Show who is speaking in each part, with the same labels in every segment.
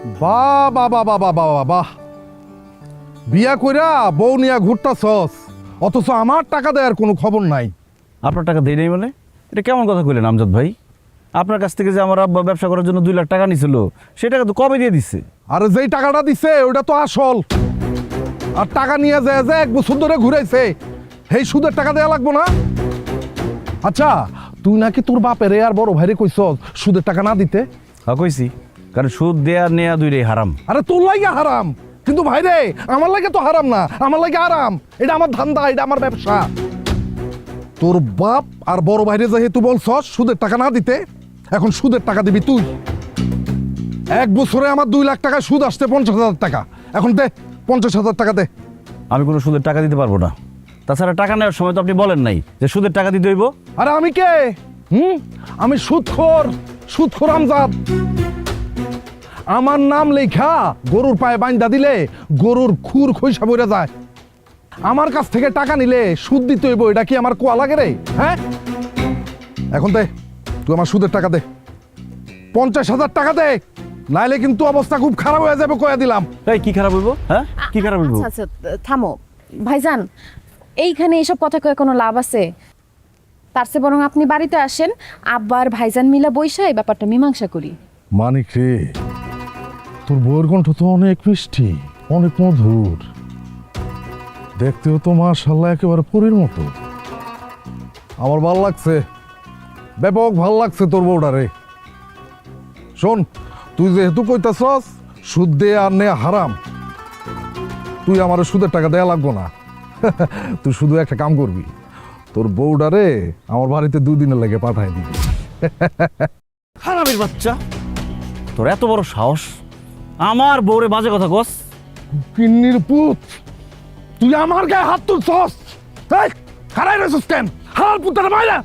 Speaker 1: বাহ বাহ বাহ বাহ বাহ বাহ বাহ। বিয়া কইরা বউ নিয়া ঘুরতাছস অথচ আমার টাকা দেওয়ার কোনো খবর নাই।
Speaker 2: আপনার টাকা দেয় নাই মানে? এটা কেমন কথা কইলেন আমজাদ ভাই? আপনার কাছ থেকে যে আমার আব্বা ব্যবসা করার জন্য দুই লাখ টাকা নিছিল সে টাকা তো কবে দিয়ে দিচ্ছে
Speaker 1: আর যেই টাকাটা দিছে ওটা তো আসল। আর টাকা নিয়ে যায় যে এক বছর ধরে ঘুরাইছে। সেই সুদের টাকা দেওয়া লাগবো না? আচ্ছা তুই নাকি তোর বাপেরে আর বড় ভাইরে কইছ সুদের টাকা না দিতে?
Speaker 2: হ্যাঁ কইছি। কারণ সুদ দেয়া নেয়া দুইটাই হারাম।
Speaker 1: আরে তোর লাগে হারাম। কিন্তু ভাই রে আমার লাগে তো হারাম না আমার লাগে আরাম। এটা আমার ধান্দা এটা আমার ব্যবসা। তোর বাপ আর বড় ভাইরে যেহেতু বলছস সুদের টাকা না দিতে এখন সুদের টাকা দিবি তুই। এক বছরে আমার দুই লাখ টাকা সুদ আসতে পঞ্চাশ হাজার টাকা। এখন দে পঞ্চাশ হাজার টাকা দে।
Speaker 2: আমি কোনো সুদের টাকা দিতে পারব না। তাছাড়া টাকা নেওয়ার সময় তো আপনি বলেন নাই যে সুদের টাকা দিতে হইব।
Speaker 1: আরে আমি কে? হুম? আমি সুদখোর সুদখোর আমজাদ। আমার নাম লেখা গরুর পায়ে বাইন্দা দিলে গরুর খুর খইসা বইরা যায়। আমার কাছ থেকে টাকা নিলে সুদ দিতে হইব এটা কি আমার কোয়া লাগে রে? হ্যাঁ? এখন দে তুই আমার সুদের টাকা দে। পঞ্চাশ হাজার টাকা দে নাইলে কিন্তু অবস্থা খুব খারাপ হয়ে যাবে কয়া দিলাম।
Speaker 2: এই কি খারাপ হইব? হ্যাঁ? কি খারাপ হইব?
Speaker 3: আচ্ছা আচ্ছা থামো। ভাইজান এইখানে এসব কথা কয়ে কোনো লাভ আছে? তার চেয়ে বরং আপনি বাড়িতে আসেন আব্বার ভাইজান মিলা বৈশা এই ব্যাপারটা মীমাংসা করি।
Speaker 1: মানিক রে তোর বউয়ের কণ্ঠ তো অনেক মিষ্টি, অনেক মধুর। দেখতেও তো মাশাল্লাহ একেবারে পরীর মতো। আমার ভালো লাগছে, ব্যাপক ভালো লাগছে তোর বউটা রে শোন, তুই যেহেতু কইতাছস, সুদ দে আর নে হারাম। তুই আমার সুদের টাকা দেয়া লাগবো না। তুই শুধু একটা কাম করবি, তোর বউটা রে আমার বাড়িতে দুই দিনের লেগে পাঠাই দিবি।
Speaker 2: হারামির বাচ্চা, তোর এত বড় সাহস। আমার বউরে বাজে কথা কস।
Speaker 1: পিন্নির পুত তুই আমার গায়ে হাত তুলছস? এই খারাই রইছস কেন? হাল পুতার মাইরা।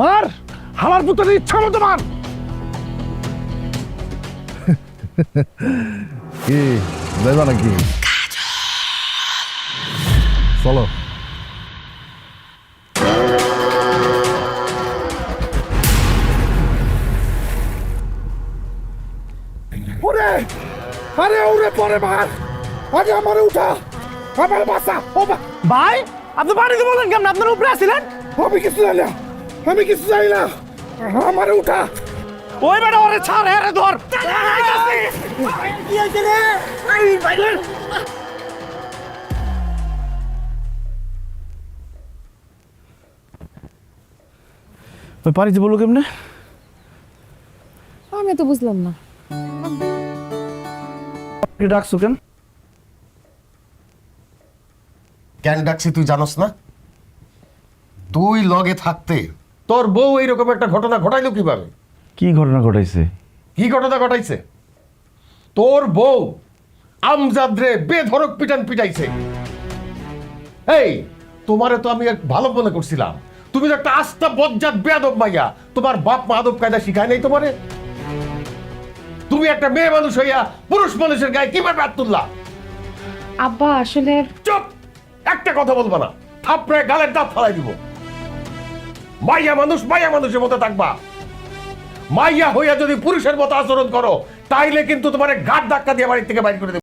Speaker 1: মার হালার পুতের ইচ্ছা মতো মার। কি যাইবা নাকি? চলো। পরে মার আগে আমারে উঠা। আমার বাসা। ও বা
Speaker 4: ভাই আপনি বাড়িতে বলেন কেমন? আপনার উপরে আসছিলেন
Speaker 1: আমি কিছু জানি না। আমি কিছু জানি না। আমারে উঠা।
Speaker 4: ওই বেটা ওরে ছাড় হ্যাঁ রে ধর।
Speaker 2: ওই পানিতে বলল কেমনে?
Speaker 3: আমি তো বুঝলাম না।
Speaker 2: কি ডাকছো কেন?
Speaker 5: কেন ডাকছি তুই জানোস না? তুই লগে থাকতে তোর বউ এইরকম একটা ঘটনা ঘটাইলো কীভাবে?
Speaker 2: কি ঘটনা ঘটাইছে?
Speaker 5: কি ঘটনা ঘটাইছে? তোর বউ আমজাদরে বেধরক পিটান পিটাইছে। এই তোমারে তো আমি ভালো মনে করছিলাম। তুমি তো একটা আস্থা বজ্জাত বেয়াদব মাইয়া। তোমার বাপ মা আদব কায়দা শিখায় নাই তোমারে? তুমি একটা মেয়ে মানুষ হইয়া পুরুষ মানুষের গায়ে কীভাবে হাত তুললা?
Speaker 3: আব্বা আসলে
Speaker 5: চুপ! একটা কথা বলবা না। থাপড়ে গালের দাঁত ফালাই দিব। মাইয়া মানুষ মাইয়া মানুষের মতো থাকবা। মাইয়া হইয়া যদি পুরুষের মতো আচরণ করো তাইলে কিন্তু তোমার ঘাট ধাক্কা দিয়ে বাড়ি থেকে বাইর করে দেব।